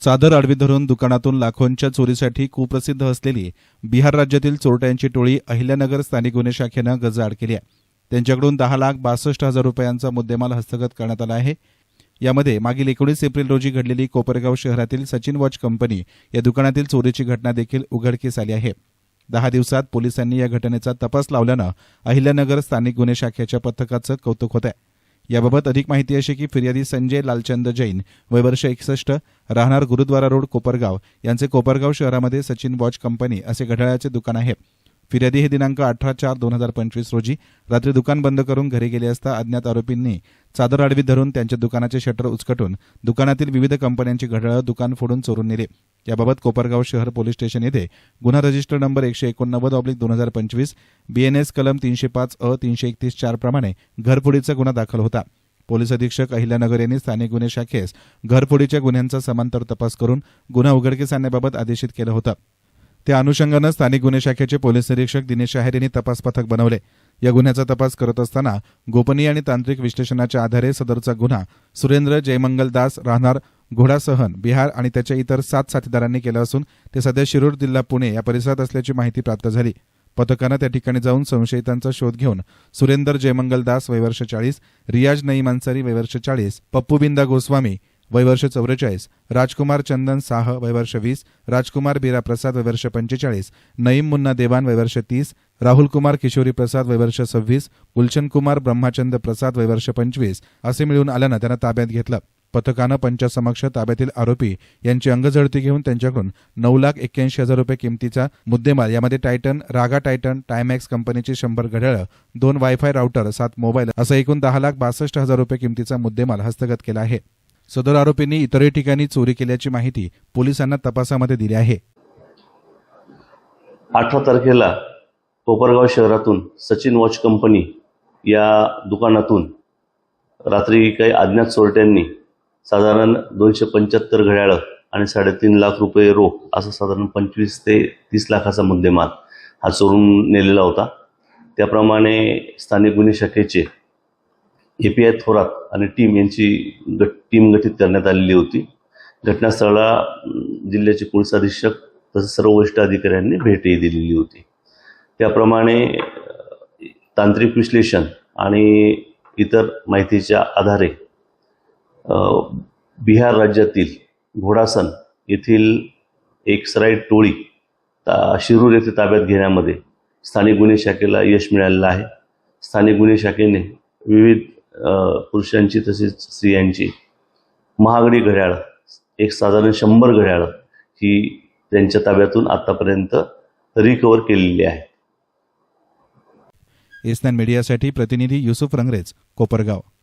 चादर आडवी धरून दुकानातून लाखोंच्या चोरीसाठी कुप्रसिद्ध असलेली बिहार राज्यातील चोरट्यांची टोळी अहिल्यानगर स्थानिक गुन्हे शाखेनं गजाआड केली आहे. त्यांच्याकडून दहा लाख बासष्ट हजार रुपयांचा मुद्देमाल हस्तगत करण्यात आला आहे. यामध्ये मागील एकोणीस एप्रिल रोजी घडलेली कोपरगाव शहरातील सचिन वॉच कंपनी या दुकानातील चोरीची घटना देखील उघडकीस आली आहे. दहा दिवसात पोलिसांनी या घटनेचा तपास लावल्यानं अहिल्यानगर स्थानिक गुन्हे शाखेच्या पथकाचं कौतुक होत आहे याबाबत अधिक माहिती अशी की फिर्यादी संजय लालचंद जैन वय वर्ष एकसष्ट राहणार गुरुद्वारा रोड कोपरगाव. यांचे कोपरगाव शहरामध्ये सचिन वॉच कंपनी असे घड्याळाचे दुकान आहे. फिर्यादी हे दिनांक अठरा चार दोन हजार पंचवीस रोजी रात्री दुकान बंद करून घरी गेले असता अज्ञात आरोपींनी चादर आडवी धरून त्यांच्या दुकानाचे शटर उचकटून दुकानातील विविध कंपन्यांची घड्याळं दुकान फोडून चोरून नेले. याबाबत कोपरगाव शहर पोलीस स्टेशन येथे गुन्हा रजिस्टर नंबर एकशे एकोणनव्वद ऑब्लिक दोन हजार पंचवीस बीएनएस कलम तीनशे पाच अ तीनशे एकतीस चार प्रमाणे घरफोडीचा गुन्हा दाखल होता. पोलीस अधीक्षक अहिल्यानगर यांनी स्थानिक गुन्हे शाखेस घरफोडीच्या गुन्ह्यांचा समांतर तपास करून गुन्हा उघडकीस आणण्याबाबत आदेशित केलं होतं. त्या अनुषंगानं स्थानिक गुन्हे शाखेचे पोलीस निरीक्षक दिनेश शाहेर यांनी तपास पथक बनवले. या गुन्ह्याचा तपास करत असताना गोपनीय आणि तांत्रिक विश्लेषणाच्या आधारे सदरचा गुन्हा सुरेंद्र जयमंगल दास राहणार घोडासहन बिहार आणि त्याच्या इतर सात साथीदारांनी केला असून ते सध्या शिरूर जिल्हा पुणे या परिसरात असल्याची माहिती प्राप्त झाली. पथकानं त्या ठिकाणी जाऊन संशयितांचा शोध घेऊन सुरेंदर जयमंगल दास वयवर्ष चाळीस रियाज नईम अन्सारी वयवर्ष चाळीस पप्पू बिंदा गोस्वामी वयवर्ष चौवेचाळीस राजकुमार चंदन साह वयवर्ष वीस राजकुमार बीरा प्रसाद वयवर्ष पंचेचाळीस नईम मुन्ना देवान वयवर्ष तीस राहुल कुमार किशोरी प्रसाद वयवर्ष सव्वीस गुलशन कुमार ब्रह्माचंद प्रसाद वयवर्ष पंचवीस असे मिळून आल्यानं त्यांना ताब्यात घेतलं. पथकानं पंचासमक्ष ताब्यातील आरोपी यांची अंगझडती घेऊन त्यांच्याकडून नऊ लाख एक्क्याऐंशी हजार रुपये किमतीचा मुद्देमाल यामध्ये टायटन रागा टायटन टायमॅक्स कंपनीची शंभर घड्याळं दोन वायफाय राउटर सात मोबाईल असं एकूण दहा लाख बासष्ट हजार रुपये किमतीचा मुद्देमाल हस्तगत केला आहे. सदर आरोपींनी इतरही ठिकाणी चोरी केल्याची माहिती पोलिसांना तपासामध्ये दिली आहे. अठरा तारखेला कोपरगाव शहरातून सचिन वॉच कंपनी या दुकानातून रात्री काही अज्ञात चोरट्यांनी साधारण दोनशे पंच्याहत्तर घड्याळं आणि साडेतीन लाख रुपये रोख असा साधारण पंचवीस ते तीस लाखाचा मुद्देमाल हा चोरून नेलेला होता. त्याप्रमाणे स्थानिक गुन्हे शाखेचे ए पी आय थोरात आणि टीम यांची गट टीम गठीत करण्यात आलेली होती. घटनास्थळाला जिल्ह्याचे पोलीस अधीक्षक तसेच सर्व वरिष्ठ अधिकाऱ्यांनी भेटही दिलेली होती. त्याप्रमाणे तांत्रिक विश्लेषण आणि इतर माहितीच्या आधारे बिहार राज्यातील घोडासन येथील एक सराईट टोळी ता शिरूर येथे ताब्यात घेण्यामध्ये स्थानिक गुन्हे शाखेला यश मिळालेलं आहे. स्थानिक गुन्हे शाखेने विविध पुरुषांची तसेच स्त्रियांची. महागडी घड्याळ. एक साधारण शंभर घड्याळ ही त्यांच्या ताब्यातून आतापर्यंत रिकवर केलेली आहे एसनान मीडियासाठी प्रतिनिधी युसुफ रंगरेज कोपरगाव.